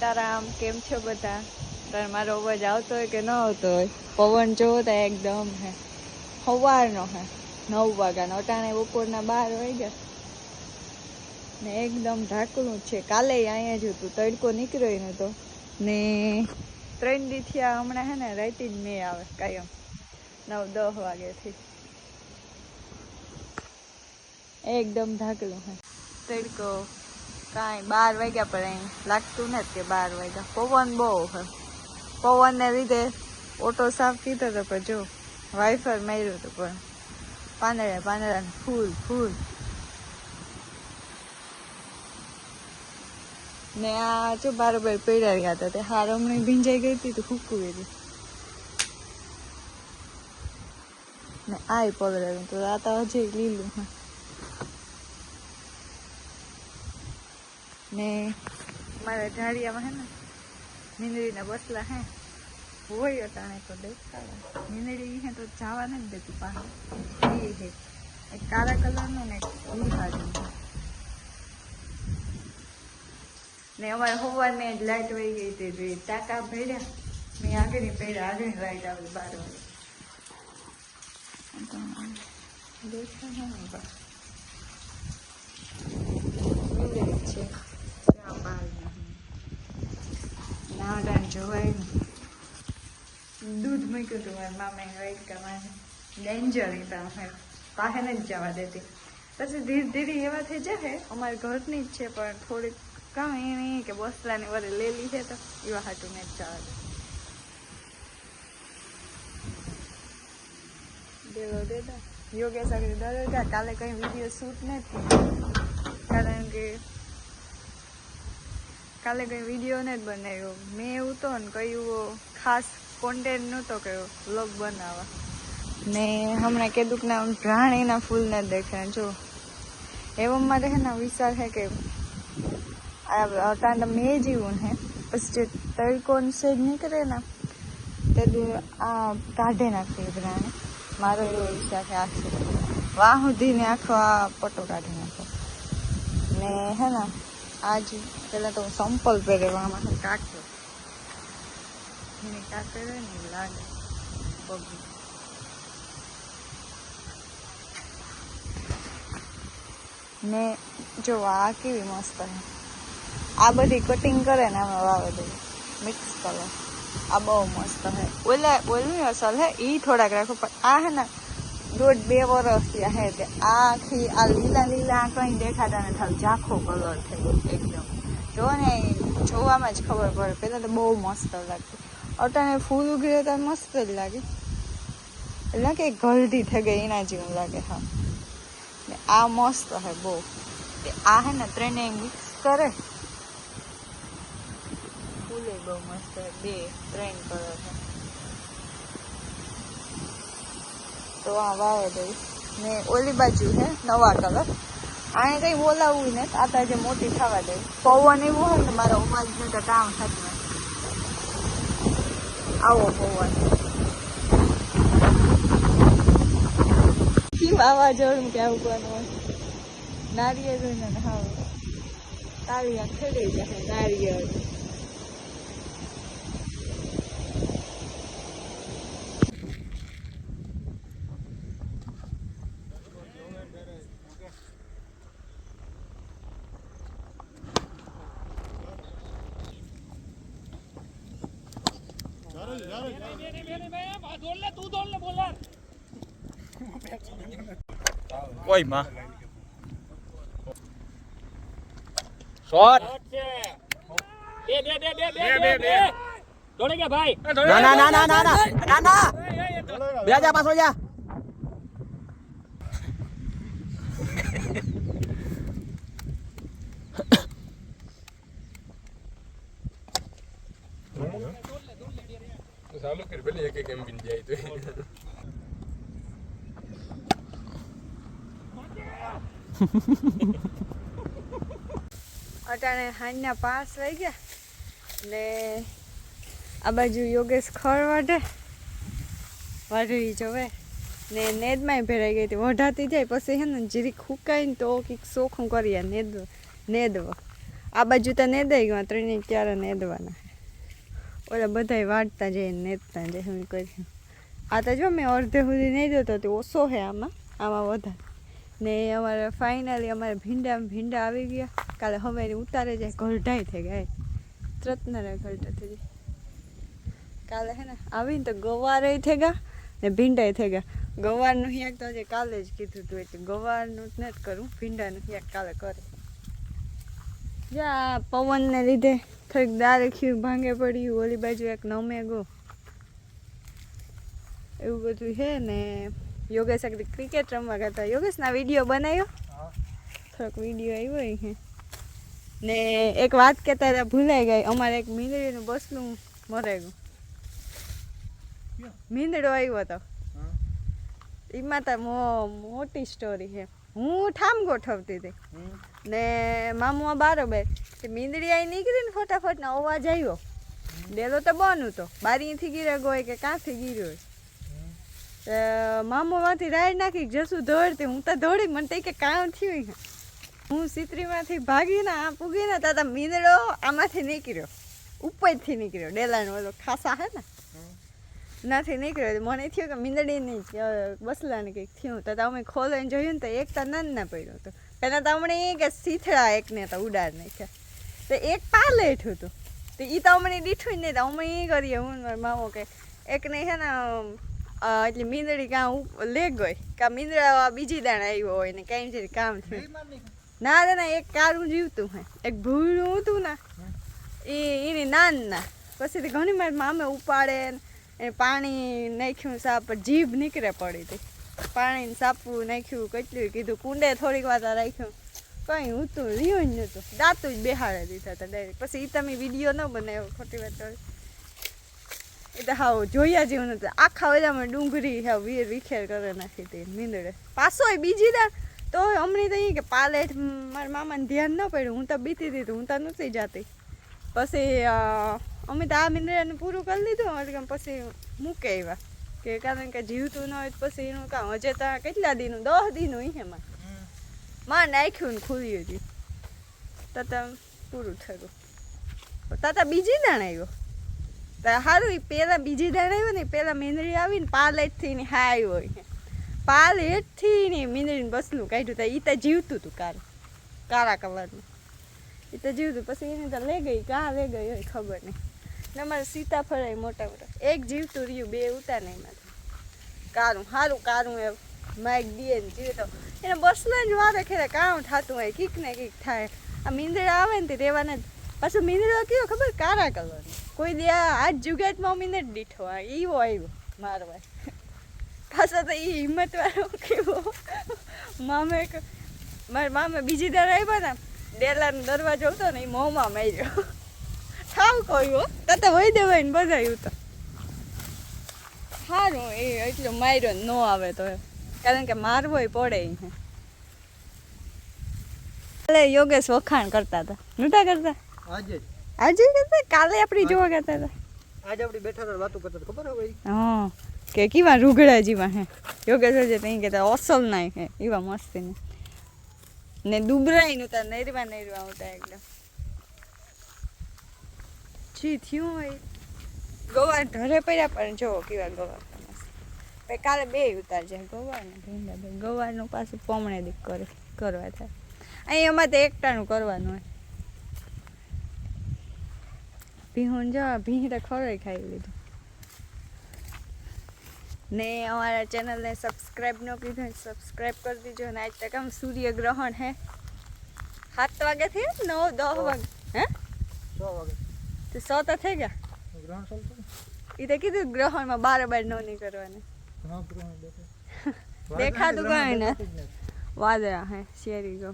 હતા ત્યારે મારો અવાજ આવતો હોય કે ન આવતો હોય? પવન જોવો તો એકદમ હે. સવારનો હે. નવ વાગ્યાનો. અટાણે બપોરના બાર વાગ્યા. ને એકદમ ઢાંકણું છે. કાલે અહીંયા જ હતું. તડકો નીકળ્યો નતો ને ત્રણ દીથી આ હમણાં હે ને રાઈટી જ નહીં આવે કાયમ. નવ, દસ વાગ્યાથી. એકદમ ઢાંકલું હે. તડકો. કાંઈ બાર વાગ્યા પણ લાગતું નથી કે બાર વાગ્યા. પવન બહુ પવન પવનને લીધે ઓટો સાફ કીધો તો પણ જો વાઇફર માર્યું હતું પણ. પાંદડા પાંદડા ફૂલ ફૂલ. ને આ જો બારોબાર પડ્યા રહ્યા હતા, તે હાર હમણાં ભીંજાઈ ગઈ હતી તો ગઈ હતી ને આ પગડેલું તો આ તો હજી લીલું હે ને મારા ઢાળિયામાં હે ને મીંદડીના બસલા હે, હોય અટાણે તો દેખાડે. મીંદડી હે તો જવા નથી દેતું પાસે એ હે. એક કાળા કલરનું ને ઘી લીલાનું ને અમારે હોવાને જ લાઇટ વહી ગઈ હતી ટાકા ટાંકા મેં આગળની પહેર્યા આગળની લાઇટ આવી બાર વાગે. છે. નાડાને જોવાય દૂધ મૂક્યું હતું મારા મામાએ વાઈટ કમાને ડેન્જર હતા અમે પાસે જ જવા દેતી પછી ધીરે ધીરે એવા થઈ જશે અમારા ઘરની જ છે પણ થોડીક કામ એ નહીં કે બસલાની વરે લેલી છે તો એવા હાટું મેં જવા દે દેવો દેતા યોગેશ આગળ દરરોજ કાલે કઈ વીડિયો શૂટ નથી કારણ કે કાલે કઈ વીડિયો ને જ બનાવ્યો. મેં એવું તો ને કયું ખાસ કોન્ટેન્ટ નહોતો કયો વ્લોગ બનાવવા. ને હમણાં કીધું કે ના પ્રાણીના ફૂલ ને દેખાય, જો. એવમ મારે હે ને વિચાર હે કે અટાંડા મેં જીવું હે પછી જે તડકો જ નીકળે ને, તે આ કાઢે નાખે પ્રાણી મારો એવો વિચાર છે આખી. વાહ સુધીને આખો આ પટ્ટો કાઢી નાખો. ને હે ને આજ પેલા તો હું સંપલ પહેરેવા આમાં કાઢ્યો એને કાઢે ને લાગે. પગ ને જો આ કેવી મસ્ત છે. આ બધી કટિંગ કરે ને આમાં વાવે દે મિક્સ કલર આ બહુ મસ્ત છે. ઓલે ઓલું અસલ હે ઈ થોડાક રાખો, પણ આ હે ને દોઢ બે વર્ષ થયા હે તે આખી આ લીલા લીલા કંઈ દેખાતા ને થાવ ઝાખો કલર થયો એકદમ. જો ને, જોવામાં જ ખબર પડે. પહેલાં તો બહુ મસ્ત લાગતું. અટાણે ફૂલ ઉગડે તો મસ્ત જ લાગે. એટલે કે ગલધી થઈ ગઈ, એના જેવું લાગે, હા. આ મસ્ત હે બહુ. આ હે ને ત્રણે મિક્સ કરે. ફૂલે બહુ મસ્ત બે ત્રણ કલર છે તો આ વાવે દઈશ ને ઓલી બાજુ હે, નવા કલર. આને કઈ બોલાવવું ને, આ તાજે મોટી થવા દે પવન એવું હોય ને મારો અવાજ ને તો કામ થતું આવો પવન. વાવાઝોડું કે આવું કરવાનું નારિયેળ ને હા તાળિયા ખેડી જાય, નારિયેળ. કોઈ માં. શોટ બે બે બે બે બે બે દોડે ગયા ચાલુ કરી ભલે એક એક એમ બી જાય તો અટાણે હાંજના પાસ વાગ્યા ને આ બાજુ યોગેશ ખડ વાઢે. વાઢી જોવે ને નેદમાંય ભેરાઈ ગઈ હતી. વઢાતી જાય પછી હે ને જીરીક હુકાય ને તો કંઈક સોખું કરીએ નેદ નેદવો. આ બાજુ તો નેદાઈ ગયો ત્રણે ક્યારે નેદવાના. ઓલા બધાય વાટતા જાય નેતતા જાય હું કરી આ તો જો મેં અડધે સુધી નહીં જોતો તો ઓછો છે આમાં આમાં વધારે. ને અમારે ફાઇનલી અમારે ભીંડા ભીંડા આવી ગયા. કાલે હવે ઉતારે જાય ગલઢાઈ થઈ ગયા ત્રતનારા ગલઢા થઈ જાય. કાલે હે ને આવીને તો ગવારે થઈ ગયા ને ભીંડાય થઈ ગયા. ગવારનું હિયાક તો હજી કાલે જ કીધું હતું એટલે ગવારનું જ નથી કરું, ભીંડાનું હિયાક કાલે કરે. જા પવનને લીધે થોડીક દારખ્યું ભાંગે પડ્યું ઓલી બાજુ એક નમે ગો. એવું બધું છે ને યોગેશ આગળ ક્રિકેટ રમવા હતા યોગેશના વીડિયો બનાવ્યો થોડોક વીડિયો આવ્યો છે ને એક વાત કહેતા હતા ભૂલાઈ ગઈ. અમારે એક મીંદડીનું બસનું મરાઈ ગયું. મીંદડો આવ્યો હતો એમાં તો મો- મોટી સ્ટોરી છે. હું ઠામ ગોઠવતી હતી. ને મામુઆ બારોબર તે મીંદડી આવી નીકળી ને ફટાફટ ને અવાજ આવ્યો ડેલો તો બંધ હતો બારીથી ગીરે ગોય કે કાંથી ગીર્યો મામોમાંથી રાઈડ નાખી જશું દોડતી. હું તો દોડી મને તે કે કામ થયું હું. સિત્રીમાંથી ભાગીને આ પૂગીને તાતા મીંદડો આમાંથી નીકળ્યો. ઉપરથી નીકળ્યો. ડેલાનો ઓલો ખાસા હે ને? નાથી નીકળ્યો. તો મને થયું કે મીંદડીની બસલાને કંઈક થયું. તો અમે ખોલીને જોયું ને તો એક તો નન ના પડ્યો હતું. પહેલાં તો હમણાં એ કે સીથડા એકને તો ઉડાડ નાખ્યા. તો એક પાલેઠ હતું. તો એ તો અમને દીઠું જ નહીં તો અમે એ કરીએ. હું મામો કે એકને છે ને એટલે મીંદડી કાં લે ગઈ કાં મીંદડા બીજી દાણ આવ્યો હોય ને કાંઈ જઈને કામ થયું ના રે ના એક કારું જીવતું હે. એક ભૂલું હતું ને એ એની નાન ના પછી ઘણી વાર મામે ઉપાડે ને પાણી નાખ્યું સાપ જીભ નીકળે પડી હતી. પાણી સાપવું નાખ્યું કેટલું કીધું, કુંડે થોડીક વાર રાખ્યું. કઈ હું તો રહ્યો જ નહોતું. દાંતું જ બેહાડે દીધા હતા ડાયરેક્ટ પછી એ તમે વીડિયો ન બનાવ્યો, ખોટી વાત એ તો હાવ જોયા જેવું નતું આખા વેલામાં ડુંગળી, હાવ વીર વિખેર કરે નાખી હતી મીંદડે પાછો બીજી દાર તો હમણાં તો કે પાલેટ મારા મામાને ધ્યાન ન પડ્યું. હું તો બીતી હતી હું તો નથી જાતી. પછી અમે તો આ મીંદડાને પૂરું કરી લીધું એટલે પછી મૂકે આવ્યા કે કારણ કે જીવતું ન હોય પછી એનું કામ હજે તો કેટલા દીનું દસ દીનું એમાં. માં નાખ્યું ને ખુલ્યું હતી તો. તો પૂરું થયું. તો તો બીજી દાણ આવ્યો તો સારું એ પહેલાં બીજી દાણ આવ્યો ને પહેલાં મીંદડી આવીને ને પાલેટથી ને હાય હોય પાલેટથી ને મીંદડીને બસલું કાઢ્યું તો. એ તો જીવતું હતું કાલ. કાળા કલરનું. એ તો જીવતું. પછી એને તો લઈ ગઈ. કાં લઈ ગઈ હોય ખબર નહીં. ને અમારે સીતાફળ મોટા મોટા. એક જીવતું રહ્યું, બે ઉતા નહીં મારે. કારું સારું કારું એ માઇક દે ને જીવે તો. એને બસલા જ વારે ખેરે કામ થતું હોય, કીક ને કીક થાય. આ મીંદડા આવે ને તે રહેવાના જ. પાછું મીંદડો કેવો ખબર? કારા કલરનો કોઈ દે આજ જુગાતમાં મીંદડ દીઠો આ એવો આવ્યો મારવા. પાછો તો એ હિંમત વાળો કેવો. મામે મારા મામે બીજી દર આવ્યા ને, ડેલાનો દરવાજો હતો ને એ મોંમાં માર્યો. થાવ કહ્યું તો તો વહી દેવાય ને બધા એવું તો સારું એ એટલો માર્યો ન આવે તો. કારણ કે મારવોય પડે કાલે યોગેશ વખાણ કરતા હતા. નતા કરતા? આજે આજે કરતા કાલે આપણી જોવા કરતા હતા આજે આપણે બેઠા હતા વાતો કરતા ખબર હવે હા. કે કેવા રૂગડા જેવા હે. યોગેશ હજે તઈ કહેતા અસલ નાય હે. એવા મસ્તી ને ને દુબરાઈ તાર નૈરવા નરવા હોતા એકદમ. જી, થયું હોય. ગવાર ઢરે પડ્યા, પણ જોવો કેવા હતા મસ્ત. કાલે બે ઉતાર જાય ગવાર ને ભીંડા બે. ગવારનું પાછું પમણે દીક કરે, કરવા થાય. અહીં અમારે તો એકટાણું કરવાનું હોય. ભીહું જો ભીંડા ખોરાઈ ખાઈ લીધું. ને અમારા ચેનલને સબસ્ક્રાઈબ ન કીધું સબસ્ક્રાઈબ કરી દીજો. ને આજ તક આમ સૂર્યગ્રહણ હે. સાત વાગ્યાથી નવ, દસ વાગે હે? છ વાગે તો સો તો થઈ ગયા? ગ્રહણ ચાલતું એ તો કીધું ગ્રહણમાં બાર બાર ન નહીં કરવાની દેખાતું કઈ ના જ. વાદળા હે શેરી ગો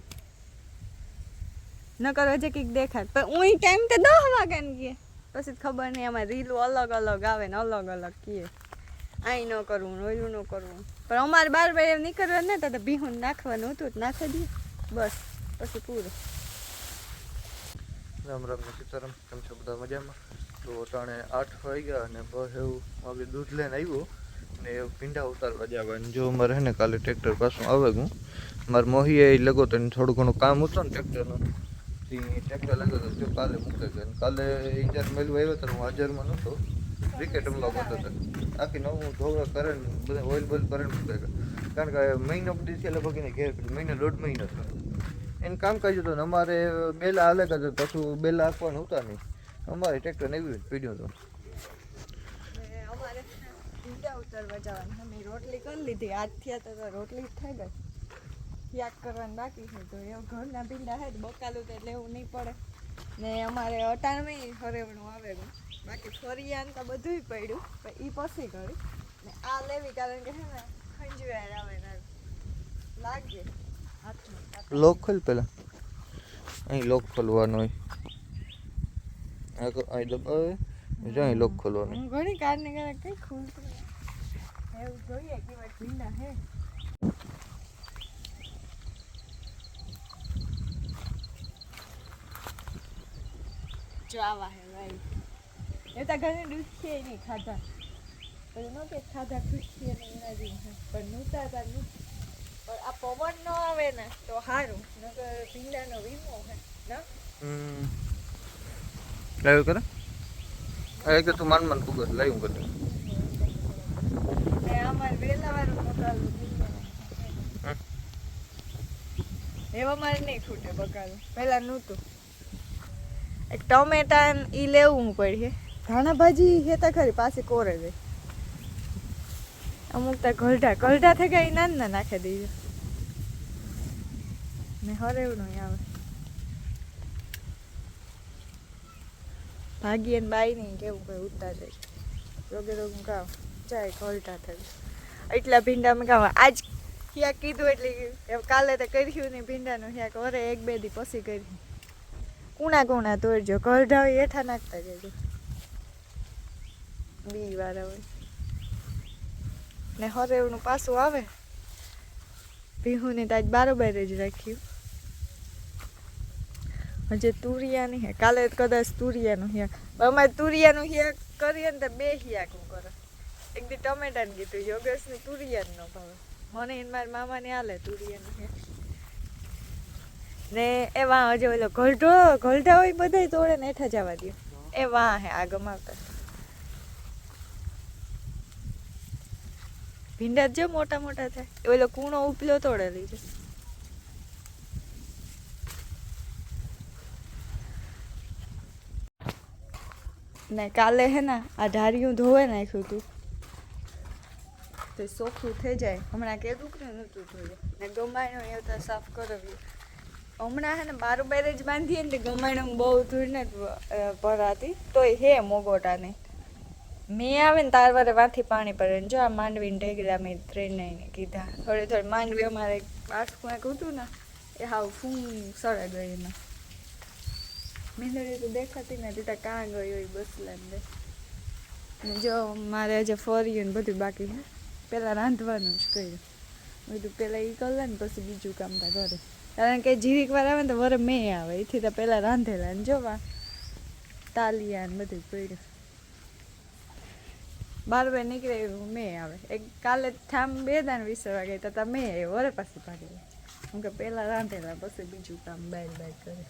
ન કરો છે કંઈક દેખાત પણ હું ટાઈમ તો દસ ને ગયે. પછી ખબર નહીં એમાં રીલું અલગ અલગ આવે ને અલગ અલગ કીએ. અહીં ન કરવું ઓલું ન કરવું પણ અમારે બાર બાર એમ નીકળવાનું ને તો બિહુન નાખવાનું હતું નાખી દઈએ. બસ પછી પૂરું. રામ રામ ને સીતારામ, કેમ છો બધા મજામાં? તો અટાણે આઠ વાગ્યા અને બસ એવું હવે દૂધ લઈને આવ્યો ને એ પીંડા ઉતારવા જવાનું જો મારે હે ને કાલે ટ્રેક્ટર પાછું આવે હું મારે મોહીએ લગો તો થોડું ઘણું કામ હતું ને ટ્રેક્ટરનું ટ્રેક્ટર લગો તો કાલે મૂકે અને કાલે ઇન્જર મેલવા આવ્યો હતો હું હાજરમાં નહોતો ક્રિકેટ રમવા ગયો હતો. આખી નવું ધોવા કરે બધા ઓઇલ બોઇલ કરે કારણ કે મહિનો પછી છે, લગભગ એને ઘેર મહિનો દોઢ મહિનો થયો. એને કામ કાજ હતું અમારે બેલા અલગ હતો પાછું બેલા આપવાનું હતા નહીં. અમારે ટ્રેક્ટર ને એવી પીડ્યું હતું ઉતરવા જવાનું. અમે રોટલી કરી લીધી. આજથી આ તો રોટલી થઈ ગઈ. ત્યાગ કરવાનું બાકી છે. તો એવું ઘરના ભીંડા છે બકાલું તો લેવું નહીં પડે. ને અમારે અટાણમાં હરેવણું આવે બાકી ફરિયાન તો બધુંય પડ્યું, પણ એ પછી કરી. ને આ લેવી કારણ કે છે ને ખંજવાળ આવે લાગે લોક ખોલ પેલા. અહીં લોક ખોલવાનો હોય. અહીં દબાવે જો અહીં લોક ખોલવાનો. ઘણી કાર ને કરે કઈ ખોલતું નહીં. એવું જોઈએ કેવા ભીંડા હે. જો હે ભાઈ. એ તો ઘણી છે નહીં ખાધા. પણ ન કે ખાધા ખુશ છે એના જેવું પણ નુતા તા નૂ પણ આ પવન નો આવે ને તો સારું નકર ભીંડાનો વીમો હે ના? હમ. લાવ્યું કરે આ એક તું માન માન કુગર લાવ્યું કરે ને અમારે વેલાવાળું બકાલું હમ. એવા મારે નહીં ખૂટે બકાલું પહેલા નહોતું. એક ટમેટા એ લેવું પડે ધાણા ભાજી હેતા ખરી પાસે કોરે જાય અમુક તો ગલઢા ગલઢા થઈ ગયા ઈ નાન ના નાખી દઈએ ને હરેવનું આવે ભાગીએ બાઈ નહીં કેવું કઈ ઉતા જાય રોગે રોગ કામ જાય ગલઢા થઈ એટલા ભીંડા મેં કામ આજ ક્યાંક કીધું એટલે કાલે તો કર્યું નહીં ભીંડાનું ક્યાંક વરે એક બે દી પછી કર્યું કુણા કુણા તોડજો હોય હેઠા નાખતા જજો બી વાર આવે ને હરેવનું પાછું આવે ભીહુને તો આજ બારોબાર જ રાખ્યું હજે તુરિયાની હે. કાલે કદાચ તુરિયાનું હિયાક અમારે તુરિયાનું હિયાક કરીએ ને તો બે હિયાકું કરે. એક દી ટમેટાનું કીધું, યોગેશને તુરિયાનું નો ભાવે. મને એને મારા મામાને હાલે તુરિયાનું હે. ને એ વાં હજુ ઓલો ગલઢો ગલઢા હોય બધાય તોડે ને હેઠા જવા દો એ વાં હે, આ ગમાવતા. ભીંડા જો મોટા મોટા થાય. ઓલો કૂણો ઉપલો તોડે છે. ને કાલે હે ને આ ઢારિયું ધોવે નાખ્યું હતું તો ચોખ્ખું થઈ જાય. હમણાં કીધું કે નહોતું ધોયું. ને ગમાણું એ તો સાફ કરાવ્યું. હમણાં હે ને બારું બાર જ બાંધીએ ને તો ગમાણું બહુ ધૂળ ને ભરાતી. તોય હે મોગોટાને. મેં આવે ને તાર વારે વાથી પાણી પડે જો આ માંડવીને ઢેગલા મેં ત્રણ ને કીધા. થોડી થોડી માંડવી અમારે આઠ એક હતું ને, એ હાવ ફૂમ સળે ગઈ એમાં મીંદડી તો દેખાતી નથી, ત્યાં કાં ગઈ હોય બસ ને જો મારે હજે ફર્યું ને બધું બાકી છે પહેલાં રાંધવાનું જ કર્યું. બધું પહેલાં એ કર લે ને પછી બીજું કામ તા કરે કારણ કે જીરીક વાર આવે ને તો વરે મેં આવે, એથી તો પહેલાં રાંધેલા ને જોવા. તાલિયા ને બધું કર્યું. બાર બે નીકળે એવું મેં આવે. એક કાલે ઠામ બે દાન વીસ વાગે તો મેં વરે પાછી ભાગી હું કે પહેલાં રાંધેલા, પછી બીજું કામ બાર બાર કરે